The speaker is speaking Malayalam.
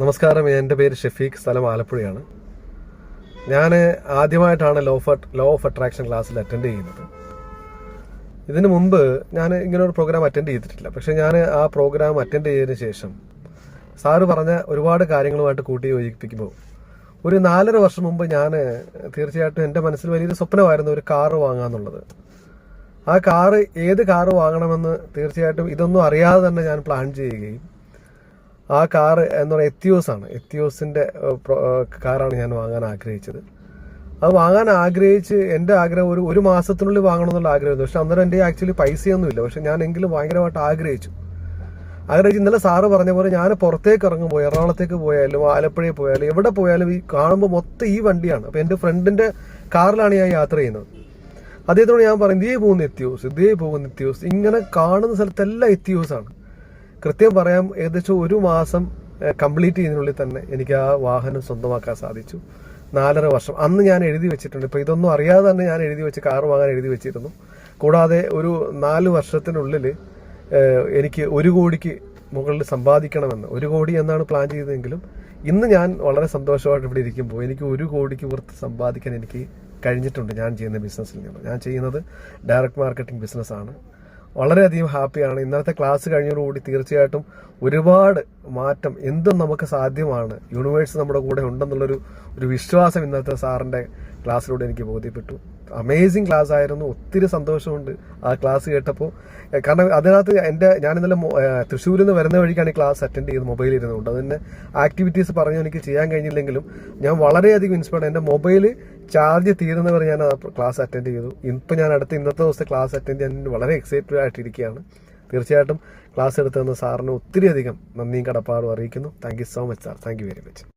നമസ്കാരം. എന്റെ പേര് ഷെഫീഖ്. സ്ഥലം ആലപ്പുഴയാണ്. ഞാൻ ആദ്യമായിട്ടാണ് law of law of attraction ക്ലാസ്സിൽ അറ്റൻഡ് ചെയ്യുന്നത്. ഇതിനു മുമ്പ് ഞാൻ ഇങ്ങനെ ഒരു പ്രോഗ്രാം അറ്റൻഡ് ചെയ്തിട്ടില്ല. പക്ഷേ ഞാൻ ആ പ്രോഗ്രാം അറ്റൻഡ് ചെയ്തതിന് ശേഷം സാറ് പറഞ്ഞ ഒരുപാട് കാര്യങ്ങളുമായിട്ട് കൂട്ടി യോജിപ്പിക്കുമ്പോൾ ഒരു നാലര വർഷം മുമ്പ് ഞാൻ തീർച്ചയായിട്ടും എന്റെ മനസ്സിൽ വലിയൊരു സ്വപ്നമായിരുന്നു ഒരു കാറ് വാങ്ങാന്നുള്ളത്. ആ കാറ് ഏത് കാറ് വാങ്ങണമെന്ന് തീർച്ചയായിട്ടും ഇതൊന്നും അറിയാതെ തന്നെ ഞാൻ പ്ലാൻ ചെയ്യുകയും ആ കാർ എന്ന് പറയുന്നത് എത്തിയോസ് ആണ്. ഏഹ്, കാറാണ് ഞാൻ വാങ്ങാൻ ആഗ്രഹിച്ചത്. അത് വാങ്ങാൻ ആഗ്രഹിച്ച് എന്റെ ആഗ്രഹം ഒരു ഒരു മാസത്തിനുള്ളിൽ വാങ്ങണമെന്നുള്ള ആഗ്രഹമായിരുന്നു. പക്ഷെ അന്നേരം എന്റെ ആക്ച്വലി പൈസയൊന്നുമില്ല പക്ഷെ ഞാൻ എങ്കിലും ഭയങ്കരമായിട്ട് ആഗ്രഹിച്ചു. ആഗ്രഹിച്ച് ഇന്നലെ സാറ് പറഞ്ഞ പോലെ ഞാൻ പുറത്തേക്ക് ഇറങ്ങുമ്പോൾ എറണാകുളത്തേക്ക് പോയാലും ആലപ്പുഴയിൽ പോയാലും എവിടെ പോയാലും ഈ കാണുമ്പോൾ മൊത്തം ഈ വണ്ടിയാണ്. അപ്പോൾ എന്റെ ഫ്രണ്ടിന്റെ കാറിലാണ് ഞാൻ യാത്ര ചെയ്യുന്നത്. അദ്ദേഹത്തോട് ഞാൻ പറയും ഇതേ പോകുന്ന എത്തിയോസ് ഇതേ പോകുന്ന എത്തിയോസ് ഇങ്ങനെ കാണുന്ന സ്ഥലത്തെല്ലാം എത്തിയോസാണ്. കൃത്യം പറയാം ഏകദേശം ഒരു മാസം കംപ്ലീറ്റ് ചെയ്യുന്നതിനുള്ളിൽ തന്നെ എനിക്ക് ആ വാഹനം സ്വന്തമാക്കാൻ സാധിച്ചു. നാലര വർഷം. അന്ന് ഞാൻ എഴുതി വെച്ചിട്ടുണ്ട്. ഇപ്പം ഇതൊന്നും അറിയാതെ തന്നെ ഞാൻ എഴുതി വെച്ച് കാർ വാങ്ങാൻ എഴുതി വെച്ചിരുന്നു. കൂടാതെ ഒരു നാല് വർഷത്തിനുള്ളിൽ എനിക്ക് ഒരു കോടിക്ക് മുകളിൽ സമ്പാദിക്കണമെന്ന് ഒരു കോടി എന്നാണ് പ്ലാൻ ചെയ്തതെങ്കിലും ഇന്ന് ഞാൻ വളരെ സന്തോഷമായിട്ട് ഇവിടെ ഇരിക്കുമ്പോൾ എനിക്ക് ഒരു കോടിക്ക് പുറത്ത് സമ്പാദിക്കാൻ എനിക്ക് കഴിഞ്ഞിട്ടുണ്ട് ഞാൻ ചെയ്യുന്ന ബിസിനസ്സിൽ നിന്ന്. ഞാൻ ചെയ്യുന്നത് ഡയറക്റ്റ് മാർക്കറ്റിംഗ് ബിസിനസ്സാണ് വളരെയധികം ഹാപ്പിയാണ്. ഇന്നത്തെ ക്ലാസ് കഴിഞ്ഞതോടുകൂടി തീർച്ചയായിട്ടും ഒരുപാട് മാറ്റം എന്തും നമുക്ക് സാധ്യമാണ്. യൂണിവേഴ്സ് നമ്മുടെ കൂടെ ഉണ്ടെന്നുള്ളൊരു ഒരു വിശ്വാസം ഇന്നത്തെ സാറിന്റെ ക്ലാസ്സിലൂടെ എനിക്ക് ബോധ്യപ്പെട്ടു. അമേസിങ് ക്ലാസ് ആയിരുന്നു ഒത്തിരി സന്തോഷമുണ്ട് ആ ക്ലാസ് കേട്ടപ്പോൾ. കാരണം അതിനകത്ത് എന്റെ ഞാൻ ഇന്നലെ തൃശ്ശൂരിൽ നിന്ന് വരുന്ന വഴിക്കാണ് ഈ ക്ലാസ് അറ്റൻഡ് ചെയ്ത് മൊബൈലിൽ ഇരുന്നുകൊണ്ട് അതിന്റെ ആക്ടിവിറ്റീസ് പറഞ്ഞു എനിക്ക് ചെയ്യാൻ കഴിഞ്ഞില്ലെങ്കിലും ഞാൻ വളരെയധികം ഇൻസ്പയർഡ് എന്റെ മൊബൈൽ ചാർജ് തീരുന്നവർ ഞാൻ ആ ക്ലാസ് അറ്റൻഡ് ചെയ്തു. ഇപ്പം ഞാൻ അടുത്ത ഇന്നത്തെ ദിവസത്തെ ക്ലാസ് അറ്റൻഡ് ചെയ്യാൻ വളരെ എക്സൈറ്റഡ് ആയിട്ടിരിക്കുകയാണ്. തീർച്ചയായിട്ടും ക്ലാസ് എടുത്തു തന്ന സാറിന് ഒത്തിരി അധികം നന്ദിയും കടപ്പാടും അറിയിക്കുന്നു. Thank so much sir thank very much